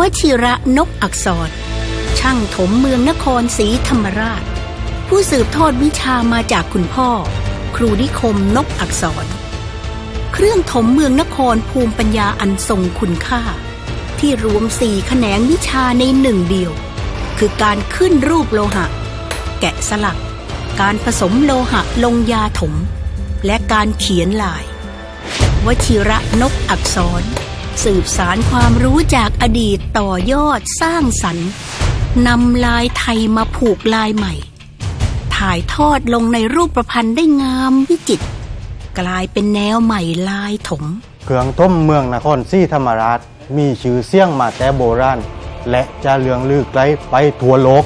วชิระนกอักษร ช่างถมเมืองนครศรีธรรมราช ผู้สืบทอดวิชามาจากคุณพ่อ ครูนิคมนกอักษร เครื่องถมเมืองนครภูมิปัญญาอันทรงคุณค่า ที่รวมสี่แขนงวิชาในหนึ่งเดียว คือการขึ้นรูปโลหะ แกะสลัก การผสมโลหะลงยาถม และการเขียนลาย วชิระนกอักษร สืบสารความรู้จากอดีตต่อยอดสร้างสรรค์นำลายไทยมาผูกลายใหม่ ถ่ายทอดลงในรูปประพันธ์ได้งามวิจิตรกลายเป็นแนวใหม่ลายถมเครื่องต้มเมืองนครศรีธรรมราช มีชื่อเสียงมาแต่โบราณ และจะเลืองลือไกลไปทั่วโลก